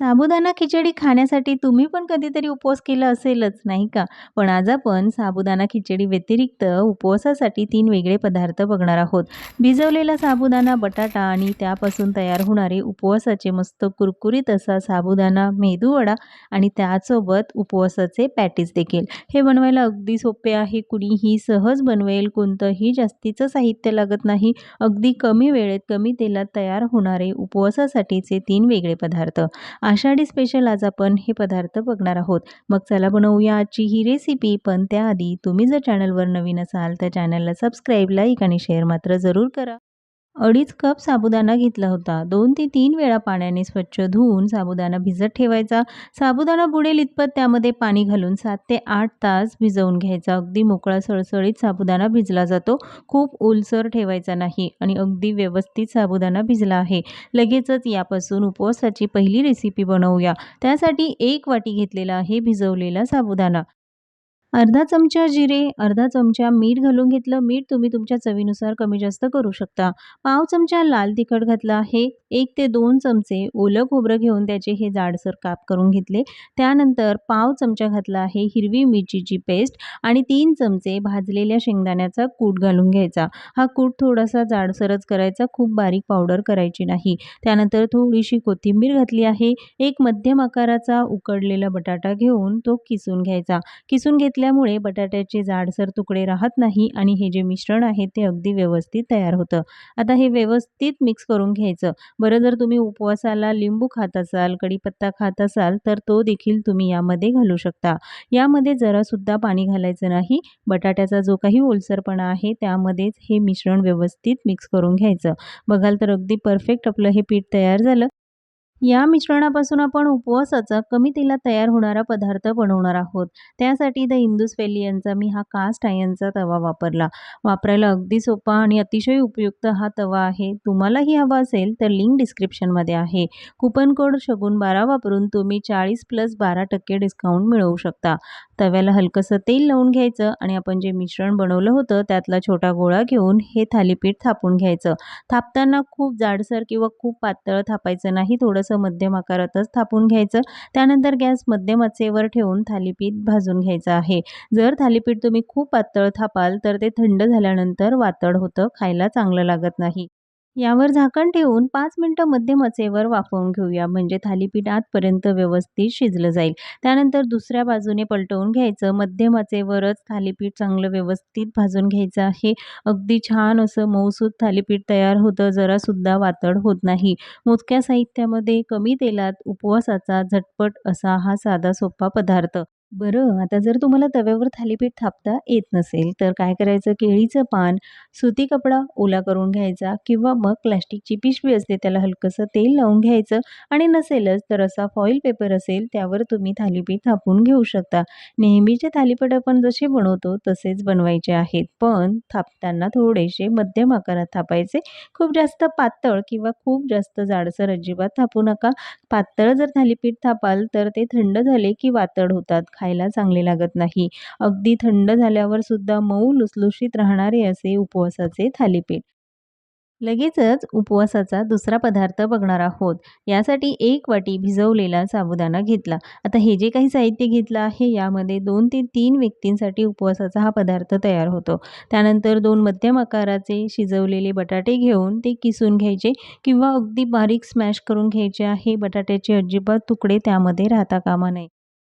साबुदाणा खिचडी खाण्यासाठी तुम्ही पण कधीतरी उपवास केला असेलच, नाही का? पण आज आपण साबुदाणा खिचडी व्यतिरिक्त उपवासासाठी तीन वेगळे पदार्थ बघणार आहोत. भिजवलेला साबुदाणा, बटाटा आणि त्यापासून तयार होणारे उपवासाचे मस्त कुरकुरीत असा साबुदाणा मेदूवडा आणि त्यासोबत उपवासाचे पॅटीस देखील. हे बनवायला अगदी सोपे आहे. कुणीही सहज बनवेल. कोणतंही जास्तीचं साहित्य लागत नाही. अगदी कमी वेळेत, कमी तेलात तयार होणारे उपवासासाठीचे तीन वेगळे पदार्थ. आषाढी स्पेशल आज आपण हे पदार्थ बघणार आहोत. मग चला बनवूया आजची ही रेसिपी. पण त्याआधी तुम्ही जर चॅनलवर नवीन असाल तर चॅनलला सबस्क्राईब, लाईक आणि शेअर मात्र जरूर करा. अडीच कप साबुदाणा घेतला होता. दोन ते तीन वेळा पाण्याने स्वच्छ धुवून साबुदाणा भिजत ठेवायचा. साबुदाणा बुडेल इतपत त्यामध्ये पाणी घालून सात ते आठ तास भिजवून घ्यायचा. अगदी मोकळा सळसळीत साबुदाणा भिजला जातो. खूप ओलसर ठेवायचा नाही आणि अगदी व्यवस्थित साबुदाणा भिजला आहे. लगेचच यापासून उपवासाची पहिली रेसिपी बनवूया. त्यासाठी एक वाटी घेतलेला आहे भिजवलेला साबुदाणा. अर्धा चमचा जिरे, अर्धा चमचा मीठ घालून घेतलं. मीठ तुम्ही तुमच्या चवीनुसार कमी जास्त करू शकता. पाव चमचा लाल तिखट घातलं आहे. एक ते दोन चमचे ओलं खोबरं घेऊन त्याचे हे जाडसर काप करून घेतले. त्यानंतर पाव चमचा घातला आहे हिरवी मिरचीची पेस्ट आणि तीन चमचे भाजलेल्या शेंगदाण्याचा कूट घालून घ्यायचा. हा कूट थोडासा जाडसरच करायचा, खूप बारीक पावडर करायची नाही. त्यानंतर थोडीशी कोथिंबीर घातली आहे. एक मध्यम आकाराचा उकडलेला बटाटा घेऊन तो किसून घ्यायचा. किसून घेतला असल्यामुळे बटाट्याचे जाडसर तुकडे राहत नाही आणि हे जे मिश्रण आहे ते अगदी व्यवस्थित तयार होतं. आता हे व्यवस्थित मिक्स करून घ्यायचं. बरं जर तुम्ही उपवासाला लिंबू खात असाल, कढीपत्ता खात असाल तर तो देखील तुम्ही यामध्ये घालू शकता. यामध्ये जरासुद्धा पाणी घालायचं नाही. बटाट्याचा जो काही ओलसरपणा आहे त्यामध्येच हे मिश्रण व्यवस्थित मिक्स करून घ्यायचं. बघाल तर अगदी परफेक्ट आपलं हे पीठ तयार झालं. या मिश्रणापासून आपण उपवासाचा कमी तेलात तयार होणारा पदार्थ बनवणार आहोत. त्यासाठी द इंदूस वेली यांचा मी हा कास्ट आयनचा तवा वापरला. वापरायला अगदी सोपा आणि अतिशय उपयुक्त हा तवा आहे. तुम्हालाही हवा असेल तर लिंक डिस्क्रिप्शनमध्ये आहे. कुपन कोड शगुन12 वापरून तुम्ही 40 प्लस 12% डिस्काउंट मिळवू शकता. तव्याला हलकंसं तेल लावून घ्यायचं आणि आपण जे मिश्रण बनवलं होतं त्यातला छोटा गोळा घेऊन हे थालीपीठ थापून घ्यायचं. थापताना खूप जाडसर किंवा खूप पातळ थापायचं नाही. थोडंसं मध्यम आकारातच थापून घ्यायचं. त्यानंतर गॅस मध्यम आचेवर ठेवून थालीपीठ भाजून घ्यायचं आहे. जर थालीपीठ तुम्ही खूप पातळ थापाल तर ते थंड झाल्यानंतर वातड होतं, खायला चांगलं लागत नाही. यावर झाकण ठेवून पाच मिनटं मध्यम आचेवर वाफवून घेऊया म्हणजे थालीपीठ आतपर्यंत व्यवस्थित शिजलं जाईल. त्यानंतर दुसऱ्या बाजूने पलटवून घ्यायचं. मध्यम आचेवरच थालीपीठ चांगलं व्यवस्थित भाजून घ्यायचं आहे. अगदी छान असं मऊसूद थालीपीठ तयार होतं. जरासुद्धा वातड होत नाही. मोजक्या साहित्यामध्ये कमी तेलात उपवासाचा झटपट असा हा साधा सोपा पदार्थ. बरं आता जर तुम्हाला तव्यावर थालीपीठ थापता येत नसेल तर काय करायचं केळीचं पान, सुती कपडा ओला करून घ्यायचा किंवा मग प्लॅस्टिकची पिशवी असते त्याला हलकंसं तेल लावून घ्यायचं आणि नसेलच तर असा फॉईल पेपर असेल त्यावर तुम्ही थालीपीठ थापून घेऊ शकता. नेहमीचे थालीपीठ आपण जसे बनवतो तसेच बनवायचे आहेत. पण थापताना थोडेसे मध्यम आकारात थापायचे. खूप जास्त पातळ किंवा खूप जास्त जाडसर अजिबात थापू नका. पातळ जर थालीपीठ थापाल तर ते थंड झाले की वातड होतात. खायला चांगले लागत नाही. अगदी थंड झाल्यावर सुद्धा मऊ लुसलुशीत राहणारे असे उपवासाचे थालीपीठ. लगेचच उपवासाचा दुसरा पदार्थ बघणार आहोत. यासाठी एक वाटी भिजवलेला साबुदाणा घेतला. आता हे जे काही साहित्य घेतलं आहे यामध्ये दोन ते तीन व्यक्तींसाठी उपवासाचा हा पदार्थ तयार होतो. त्यानंतर दोन मध्यम आकाराचे शिजवलेले बटाटे घेऊन ते किसून घ्यायचे किंवा अगदी बारीक स्मॅश करून घ्यायचे आहे. बटाट्याचे अजिबात तुकडे त्यामध्ये राहता कामा नये.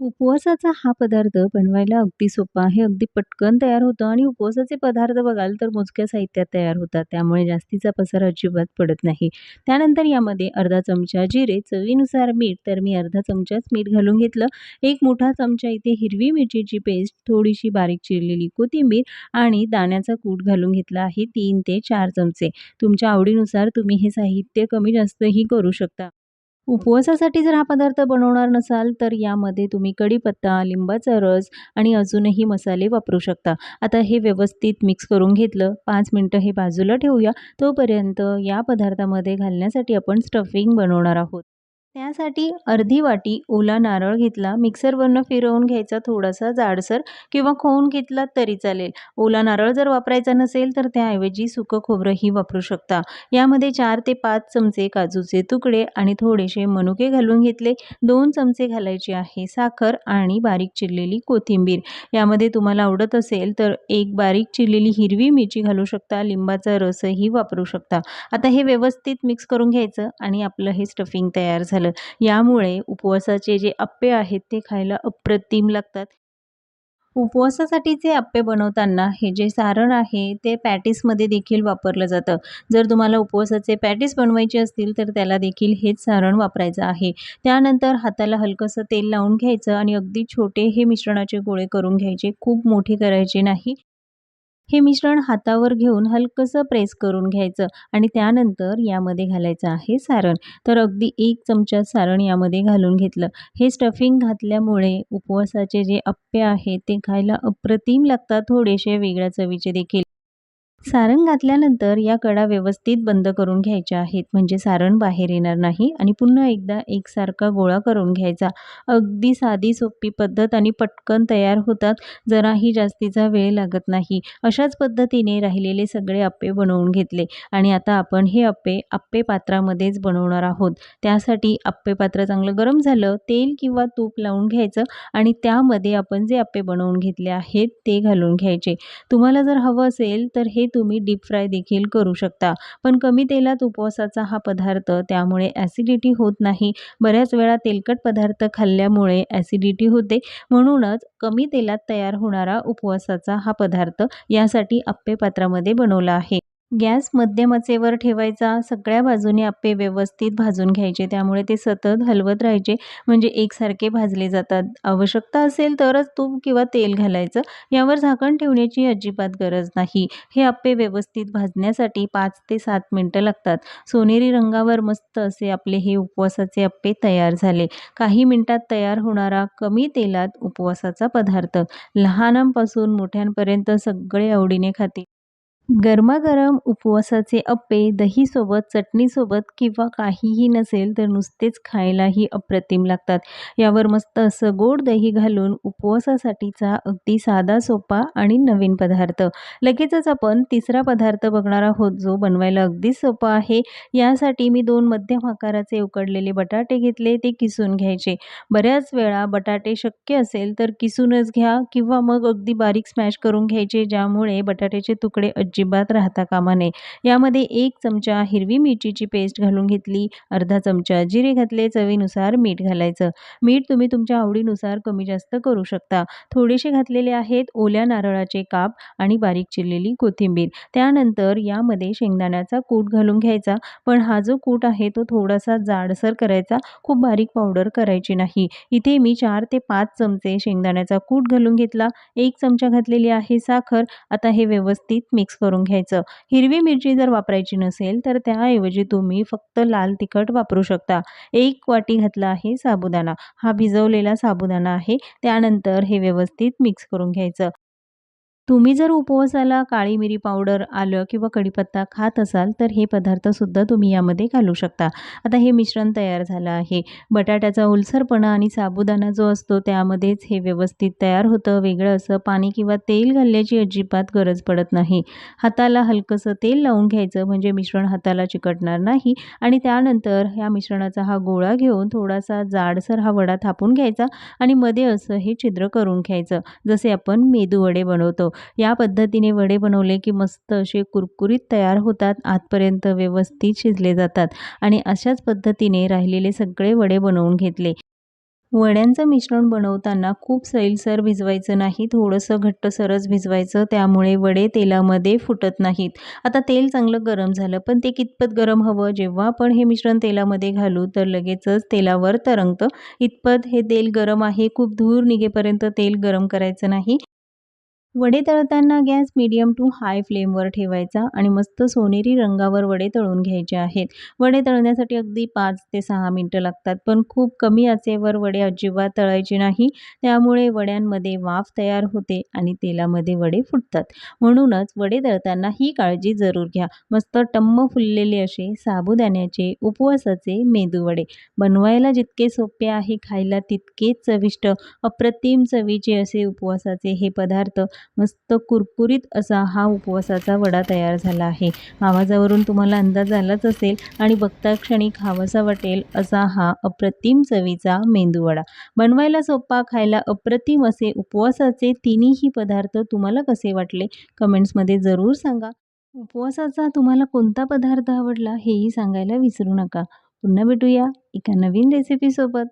उपवासाचा हा पदार्थ बनवायला अगदी सोपा आहे. अगदी पटकन तयार होतं आणि उपवासाचे पदार्थ बघाल तर मोजक्या साहित्यात तयार होतात. त्यामुळे जास्तीचा पसार अजिबात पडत नाही. त्यानंतर यामध्ये अर्धा चमचा जिरे, चवीनुसार मीठ तर मी अर्धा चमचाच मीठ घालून घेतलं. एक मोठा चमचा इथे हिरवी मिरचीची पेस्ट, थोडीशी बारीक चिरलेली कोथिंबीर आणि दाण्याचा कूट घालून घेतला आहे. तीन ते चार चमचे. तुमच्या आवडीनुसार तुम्ही हे साहित्य कमी जास्तही करू शकता. उपवासासाठी जर हा पदार्थ बनवणार नसाल तर यामध्ये तुम्ही कढीपत्ता, लिंबाचा रस आणि अजूनही मसाले वापरू शकता. आता हे व्यवस्थित मिक्स करून घेतलं. पाच मिनटं हे बाजूला ठेवूया. तोपर्यंत या पदार्थामध्ये घालण्यासाठी आपण स्टफिंग बनवणार आहोत. त्यासाठी अर्धी वाटी ओला नारळ घेतला. मिक्सरवरनं फिरवून घ्यायचा थोडासा जाडसर किंवा खोवून घेतला तरी चालेल. ओला नारळ जर वापरायचा नसेल तर त्याऐवजी सुकं खोबरंही वापरू शकता. यामध्ये चार ते पाच चमचे काजूचे तुकडे आणि थोडेसे मनुके घालून घेतले. दोन चमचे घालायचे आहे साखर आणि बारीक चिरलेली कोथिंबीर. यामध्ये तुम्हाला आवडत असेल तर एक बारीक चिरलेली हिरवी मिरची घालू शकता. लिंबाचा रसही वापरू शकता. आता हे व्यवस्थित मिक्स करून घ्यायचं आणि आपलं हे स्टफिंग तयार झालं. यामुळे उपवासाचे जे अप्पे आहेत ते खायला अप्रतिम लागतात. उपवासासाठीचे अप्पे बनवताना हे जे सारण आहे ते पॅटीसमध्ये देखील वापरलं जातं. जर तुम्हाला उपवासाचे पॅटीस बनवायचे असतील तर त्याला देखील हेच सारण वापरायचं आहे. त्यानंतर हाताला हलकंसं तेल लावून घ्यायचं आणि अगदी छोटे हे मिश्रणाचे गोळे करून घ्यायचे. खूप मोठे करायचे नाही. हे मिश्रण हातावर घेऊन हलकंसं प्रेस करून घ्यायचं आणि त्यानंतर यामध्ये घालायचं आहे सारण. तर अगदी एक चमचा सारण यामध्ये घालून घेतलं. हे स्टफिंग घातल्यामुळे उपवासाचे जे अप्पे आहेत ते खायला अप्रतिम लागतात थोडेसे वेगळ्या चवीचे देखील. सारण घातल्यानंतर या कडा व्यवस्थित बंद करून घ्यायच्या आहेत. म्हणजे सारण बाहेर येणार नाही आणि पुन्हा एकदा एकसारखा गोळा करून घ्यायचा. अगदी साधी सोपी पद्धत आणि पटकन तयार होतात. जराही जास्तीचा वेळ लागत नाही. अशाच पद्धतीने राहिलेले सगळे अप्पे बनवून घेतले. आणि आता आपण हे अप्पे अप्पे पात्रामध्येच बनवणार आहोत. त्यासाठी अप्पे पात्र चांगलं गरम झालं तेल किंवा तूप लावून घ्यायचं आणि त्यामध्ये आपण जे अप्पे बनवून घेतले आहेत ते घालून घ्यायचे. तुम्हाला जर हवं असेल तर हे तुम्ही डीप फ्राय देखील करू शकता. पण कमी तेलात उपवासाचा हा पदार्थ त्यामुळे ॲसिडिटी होत नाही. बऱ्याच वेळा तेलकट पदार्थ खाल्ल्यामुळे ॲसिडिटी होते. म्हणूनच कमी तेलात तयार होणारा उपवासाचा हा पदार्थ यासाठी आप्पे पात्रामध्ये बनवला आहे. गॅस मध्यम आचेवर ठेवायचा सगळ्या बाजूने आप्पे व्यवस्थित भाजून घ्यायचे त्यामुळे ते सतत हलवत राहायचे म्हणजे एकसारखे भाजले जातात. आवश्यकता असेल तरच तूप किंवा तेल घालायचं. यावर झाकण ठेवण्याची अजिबात गरज नाही. हे आप्पे व्यवस्थित भाजण्यासाठी पाच ते सात मिनटं लागतात. सोनेरी रंगावर मस्त असे आपले हे उपवासाचे आप्पे तयार झाले. काही मिनटात तयार होणारा कमी तेलात उपवासाचा पदार्थ. लहानांपासून मोठ्यांपर्यंत सगळे आवडीने खाते गरमागरम उपवासाचे अप्पे दहीसोबत चटणीसोबत किंवा काहीही नसेल तर नुसतेच खायलाही अप्रतिम लागतात. यावर मस्त असं गोड दही घालून उपवासासाठीचा अगदी साधा सोपा आणि नवीन पदार्थ. लगेचच आपण तिसरा पदार्थ बघणार आहोत जो बनवायला अगदी सोपा आहे. यासाठी मी दोन मध्यम आकाराचे उकडलेले बटाटे घेतले ते किसून घ्यायचे. बऱ्याच वेळा बटाटे शक्य असेल तर किसूनच घ्या किंवा मग अगदी बारीक स्मॅश करून घ्यायचे ज्यामुळे बटाट्याचे तुकडे अजिबात राहता कामा नये. यामध्ये एक चमचा हिरवी मिरचीची पेस्ट घालून घेतली अर्धा चमचा जिरे घातले चवीनुसार मीठ घालायचं. मीठ तुम्ही तुमच्या आवडीनुसार कमी जास्त करू शकता. थोडेसे घातलेले आहेत ओल्या नारळाचे काप आणि बारीक चिरलेली कोथिंबीर. त्यानंतर यामध्ये शेंगदाण्याचा कूट घालून घ्यायचा पण हा जो कूट आहे तो थोडासा जाडसर करायचा खूप बारीक पावडर करायची नाही. इथे मी चार ते पाच चमचे शेंगदाण्याचा कूट घालून घेतला. एक चमचा घातलेली आहे साखर. आता हे व्यवस्थित मिक्स करून घ्यायचं. हिरवी मिरची जर वापरायची नसेल तर त्याऐवजी तुम्ही फक्त लाल तिखट वापरू शकता. एक वाटी घातला आहे साबुदाणा. हा भिजवलेला साबुदाणा आहे. त्यानंतर हे व्यवस्थित मिक्स करून घ्यायचं. तुम्ही जर उपवासाला काळी मिरी पावडर आलं किंवा कढीपत्ता खात असाल तर हे पदार्थसुद्धा तुम्ही यामध्ये घालू शकता. आता हे मिश्रण तयार झालं आहे. बटाट्याचा ओलसरपणा आणि साबुदाणा जो असतो त्यामध्येच हे व्यवस्थित तयार होतं. वेगळं असं पाणी किंवा तेल घालण्याची अजिबात गरज पडत नाही. हाताला हलकंसं तेल लावून घ्यायचं म्हणजे मिश्रण हाताला चिकटणार नाही. आणि त्यानंतर ह्या मिश्रणाचा हा गोळा घेऊन थोडासा जाडसर हा वडा थापून घ्यायचा आणि मध्ये असं हे छिद्र करून घ्यायचं. जसे आपण मेदूवडे बनवतो. या पद्धतीने वडे बनवले की मस्त असे कुरकुरीत तयार होतात आतपर्यंत व्यवस्थित शिजले जातात आणि अशाच पद्धतीने राहिलेले सगळे वडे बनवून घेतले. वड्यांचं मिश्रण बनवताना खूप सैलसर भिजवायचं नाही थोडंसं घट्टसरच भिजवायचं त्यामुळे वडे तेलामध्ये फुटत नाहीत. आता तेल चांगलं गरम झालं पण ते कितपत गरम हवं? जेव्हा आपण हे मिश्रण तेलामध्ये घालू तर लगेचच तेलावर तरंगतं. इतपत हे तेल गरम आहे खूप धूर निघेपर्यंत तेल गरम करायचं नाही. वडे तळताना गॅस मिडियम टू हाय फ्लेमवर ठेवायचा आणि मस्त सोनेरी रंगावर वडे तळून घ्यायचे आहेत. वडे तळण्यासाठी अगदी पाच ते सहा मिनटं लागतात पण खूप कमी आचेवर वडे अजिबात तळायचे नाही. त्यामुळे वड्यांमध्ये वाफ तयार होते आणि तेलामध्ये वडे फुटतात. म्हणूनच वडे तळताना ही काळजी जरूर घ्या. मस्त टम्म फुललेले असे साबुदाण्याचे उपवासाचे मेदूवडे बनवायला जितके सोपे आहे खायला तितकेच चविष्ट अप्रतिम चवीचे असे उपवासाचे हे पदार्थ मस्त कुरकुरीत असा हा उपवासाचा वडा तयार झाला आहे. आवाजावरून तुम्हाला अंदाज आलाच असेल आणि बघता क्षणी खावासा वाटेल असा हा अप्रतिम चवीचा मेंदूवडा बनवायला सोपा खायला अप्रतिम असे उपवासाचे तिन्हीही पदार्थ तुम्हाला कसे वाटले? कमेंट्समध्ये जरूर सांगा. उपवासाचा तुम्हाला कोणता पदार्थ आवडला हेही सांगायला विसरू नका. पुन्हा भेटूया एका नवीन रेसिपीसोबत